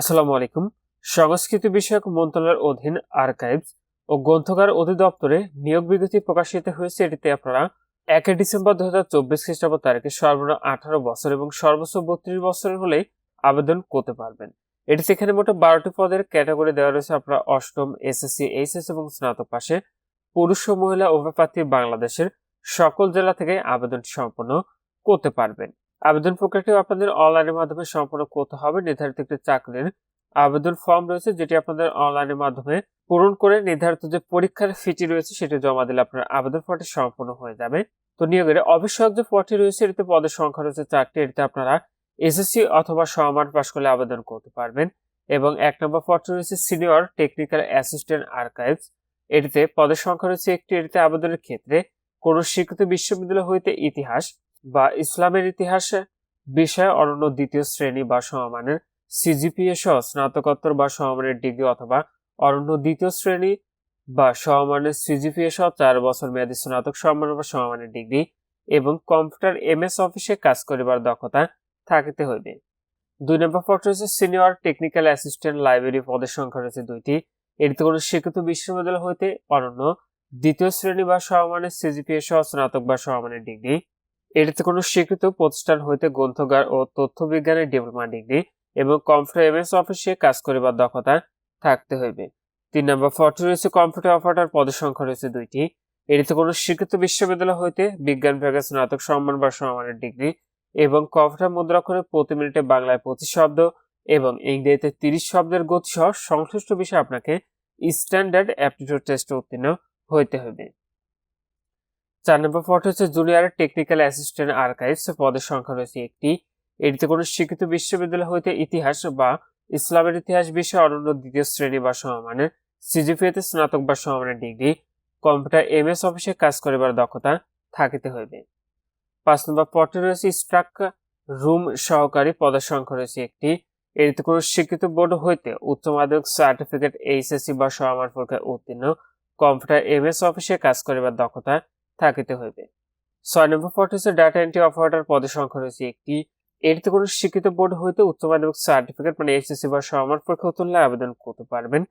আসসালামু আলাইকুম। সংস্কৃতি বিষয়ক মন্ত্রণালয়ের অধীন আর্কাইভস ও গ্রন্থকার অধিদপ্তরে নিয়োগ বিজ্ঞপ্তি প্রকাশিত হয়েছে এটিতে আপনারা একই ডিসেম্বর দু হাজার চব্বিশ খ্রিস্টাব্দ তারিখে সর্বনিম্ন আঠারো বছর এবং সর্বোচ্চ বত্রিশ বছরের হলে আবেদন করতে পারবেন। এটি সেখানে মোট বারোটি পদের ক্যাটাগরি দেওয়া রয়েছে আপনারা অষ্টম, এসএসসি, এইচএস এবং স্নাতক পাশে। পুরুষ ও মহিলা উভয় বাংলাদেশের সকল জেলা থেকে আবেদন সম্পন্ন করতে পারবেন। আবেদন প্রক্রিয়াটি আপনাদের অনলাইনের মাধ্যমে সম্পন্ন করতে হবে। নির্ধারিত একটি চাকরির আবেদন ফর্ম রয়েছে, যেটি আপনাদের অনলাইনের মাধ্যমে পূরণ করে নির্ধারিত যে পরীক্ষার ফিটি রয়েছে সেটি জমা দিলে আপনার আবেদন ফর্মটি সম্পূর্ণ হয়ে যাবে। তো নিয়োগের অবশ্যক যে পদটি রয়েছে, এটিতে পদের সংখ্যা রয়েছে চারটি, এটিতে আপনারা এসএসসি অথবা সমান পাশ করলে আবেদন করতে পারবেন। এবং এক নম্বর পদটি রয়েছে সিনিয়র টেকনিক্যাল অ্যাসিস্ট্যান্ট আর্কাইভস। এটিতে পদের সংখ্যা রয়েছে একটি, এটিতে আবেদনের ক্ষেত্রে কোনো স্বীকৃত বিশ্ববিদ্যালয় হইতে ইতিহাস বা ইসলামের ইতিহাসে বিষয়ে অনন্য দ্বিতীয় শ্রেণি বা সমমানের সিজিপিএ সহ স্নাতকোত্তর বা সমমানের ডিগ্রি অথবা অনন্য দ্বিতীয় শ্রেণি বা সমমানের সিজিপিএ সহ চার বছর মেয়াদী স্নাতক সম্মান বা সমমানের ডিগ্রি এবং কম্পিউটার এমএস অফিসে কাজ করিবার দক্ষতা থাকিতে হইবে। দুই নম্বর পদ রয়েছে সিনিয়র টেকনিক্যাল অ্যাসিস্ট্যান্ট লাইব্রেরি পদের সংখ্যা রয়েছে দুইটি। এটিতে কোনো স্বীকৃত বিশ্ববিদ্যালয় হইতে অনন্য দ্বিতীয় শ্রেণি বা সমমানের সিজিপিএ সহ স্নাতক বা সমমানের ডিগ্রি এটিতে কোনো স্বীকৃত প্রতিষ্ঠান হইতে গ্রন্থগার ও তথ্য বিজ্ঞানের ডিপ্লোমা, ডিগ্রি এবং এমএস অফিসে কাজ করিবার দক্ষতা থাকতে হইবে। তিন নম্বর ফটো রয়েছে কম্পিউটার অপারেটর পদের সংখ্যা রয়েছে দুইটি। এটিতে কোনো স্বীকৃত বিশ্ববিদ্যালয় হইতে বিজ্ঞান বিভাগের স্নাতক সম্মান বা সম্মানের ডিগ্রি এবং কম্পিউটার মুদ্রাক্ষরে প্রতি মিনিটে বাংলায় পঁচিশ শব্দ এবং ইংরেজিতে তিরিশ শব্দের গতি সহ সংশ্লিষ্ট বিষয়ে আপনাকে স্ট্যান্ডার্ড অ্যাপটিটিউড টেস্টে উত্তীর্ণ হইতে হবে চার নম্বর পদ হচ্ছে জুনিয়র টেকনিক্যাল অ্যাসিস্ট্যান্ট আর্কাইভস পদের সংখ্যা রয়েছে একটি। এটিতে কোনো স্বীকৃত বিশ্ববিদ্যালয় হইতে ইতিহাস বা ইসলামের ইতিহাস বিষয়ে অনন্য দ্বিতীয় শ্রেণি বা সমমানের সিজিপিএতে স্নাতক বা সমমানের ডিগ্রি কম্পিউটার এমএস অফিসে কাজ করিবার দক্ষতা থাকিতে হইবে। পাঁচ নম্বর পদটি রয়েছে স্ট্রাক রুম সহকারী, পদের সংখ্যা রয়েছে একটি। এটিতে কোনো স্বীকৃত বোর্ড হইতে উচ্চ মাধ্যমিক সার্টিফিকেট এইচএসসি বা সমান পরীক্ষায় উত্তীর্ণ কম্পিউটার এমএস অফিসে কাজ করিবার দক্ষতা থাকিতে হইবে। ছয় নম্বর পদ হচ্ছে ডাটা এন্ট্রি অপারেটর পদের সংখ্যা রয়েছে একটি। এটিতে কোনো শিক্ষিত বোর্ড হইতে উচ্চ মাধ্যমিক সার্টিফিকেট মানে এইচএসসি বা সমান পরীক্ষা উত্তীর্ণ আবেদন করতে পারবেন।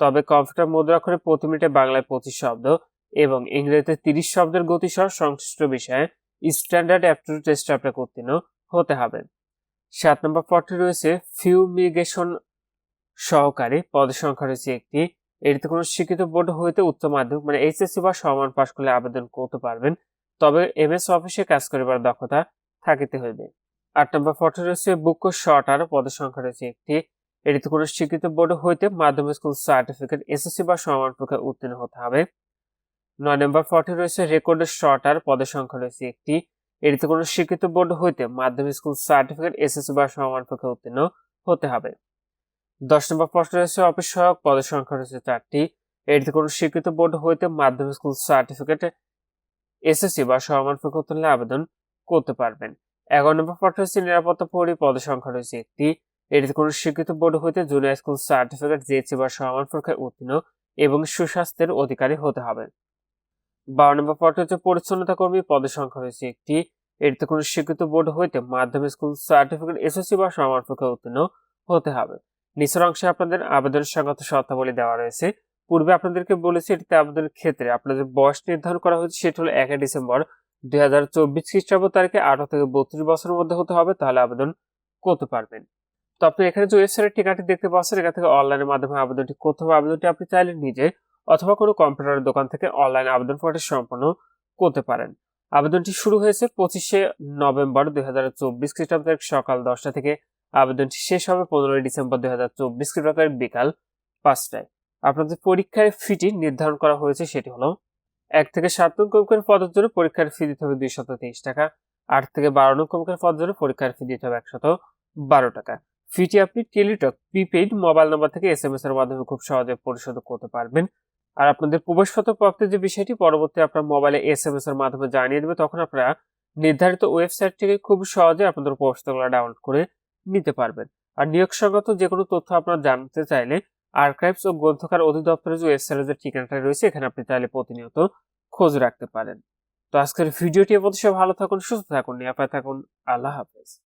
তবে কম্পিউটার মুদ্রাক্ষরে প্রতি মিনিটে বাংলায় পঁচিশ শব্দ এবং ইংরেজিতে তিরিশ শব্দের গতি সহ সংশ্লিষ্ট বিষয়ে স্ট্যান্ডার্ড অ্যাপটিটিউড টেস্টে আপনাকে উত্তীর্ণ হতে হবে। সাত নম্বর পদটি রয়েছে ফিউমিগেশন সহকারী পদের সংখ্যা রয়েছে একটি। এটিতে কোনো শিক্ষিত বোর্ড হইতে উচ্চ মাধ্যমিক মানে এইচএসসি বা সমান পাশ করলে আবেদন করতে পারবেন। তবে এমএস অফিসে কাজ করিবার দক্ষতা থাকিতে হইবে। আট নম্বর ফটো রয়েছে, বুক শর্টার পদের সংখ্যা রয়েছে একটি। এটিতে কোনো স্বীকৃত বোর্ড হইতে মাধ্যমিক স্কুল সার্টিফিকেট, এসএসসি বা সমান পরীক্ষায় উত্তীর্ণ হতে হবে। নয় নম্বর ফটো রয়েছে রেকর্ডের শর্টার পদের সংখ্যা রয়েছে একটি। এটিতে কোনো স্বীকৃত বোর্ড হইতে মাধ্যমিক স্কুল সার্টিফিকেট, এসএসসি বা সমান পরীক্ষায় উত্তীর্ণ হতে হবে। দশ নম্বর প্রশ্ন রয়েছে, অফিস সহায়ক পদের সংখ্যা রয়েছে চারটি। এটিতে কোনো স্বীকৃত বোর্ড হইতে মাধ্যমিক স্কুল সার্টিফিকেট এসএসসি বা সমান উত্তীর্ণ আবেদন করতে পারবেন। এগারো নম্বর পদ হচ্ছে নিরাপত্তা প্রহরী পদের সংখ্যা রয়েছে একটি। এটিতে কোনো স্বীকৃত বোর্ড হইতে জুনিয়র স্কুল সার্টিফিকেট জিএসসি বা সমান পরীক্ষায় উত্তীর্ণ এবং সুস্বাস্থ্যের অধিকারী হতে হবে। বারো নম্বর পদ হচ্ছে পরিচ্ছন্নতা কর্মী পদের সংখ্যা রয়েছে একটি। এটিতে কোনো স্বীকৃত বোর্ড হইতে মাধ্যমিক স্কুল সার্টিফিকেট এসএসসি বা সমান পরীক্ষায় উত্তীর্ণ হতে হবে। নিচের অংশে আপনাদের আবেদনের সংগত শর্তাবলী দেওয়া রয়েছে। পূর্বে আপনাদেরকে বলেছি এটিতে আবেদনের ক্ষেত্রে আপনাদের বয়স নির্ধারণ করা হয়েছে সেটা হলো একই ডিসেম্বর দুই হাজার চব্বিশ খ্রিস্টাব্দ তারিখে আঠারো থেকে বত্রিশ বছরের মধ্যে হতে হবে, তাহলে আবেদন করতে পারবেন। তো আপনি এখানে যে ওয়েবসাইটের ঠিকানাটি দেখতে পাচ্ছেন, এখান থেকে অনলাইনের মাধ্যমে আবেদনটি করতে হবে। আবেদনটি আপনি চাইলে নিজে অথবা কোনো কম্পিউটারের দোকান থেকে অনলাইন আবেদন ফর্মটি সম্পন্ন করতে পারেন। আবেদনটি শুরু হয়েছে পঁচিশে নভেম্বর দুই হাজার চব্বিশ খ্রিস্টাব্দ সকাল দশটা থেকে আবেদনটি শেষ হবে পনেরোই ডিসেম্বর দুই হাজার চব্বিশ তারিখ বিকাল পাঁচটায়। আপনাদের পরীক্ষার ফিটি নির্ধারণ করা হয়েছে, সেটি হলো এক থেকে সাত নং কমিকের পদের জন্য পরীক্ষার ফি দিতে হবে দুইশত তেইশ টাকা, আট থেকে বারো নং কমিকের পদের জন্য পরীক্ষার ফি দিতে হবে একশত বারো টাকা। ফিটি আপনি টেলিটক, প্রিপেইড মোবাইল নাম্বার থেকে এস এম এস এর মাধ্যমে খুব সহজে পরিশোধ করতে পারবেন। আর আপনাদের প্রবেশপত্র প্রাপ্তির যে বিষয়টি, পরবর্তী আপনার মোবাইলে এস এম এস এর মাধ্যমে জানিয়ে দেবে, তখন আপনারা নির্ধারিত ওয়েবসাইট থেকে খুব সহজে আপনাদের প্রবেশপত্রগুলো ডাউনলোড করে নিতে পারবেন। আর নিয়োগ সংগত যে কোনো তথ্য আপনারা জানতে চাইলে আর্কাইভস ও গ্রন্থকার অধিদপ্তরের যে ওয়েবসাইটের যে ঠিকানাটা রয়েছে, এখানে আপনি তাহলে প্রতিনিয়ত খোঁজ রাখতে পারেন। তো আজকের ভিডিওটি অবশ্যই ভালো থাকুন, সুস্থ থাকুন, নিরাপদ থাকুন, আল্লাহ হাফেজ।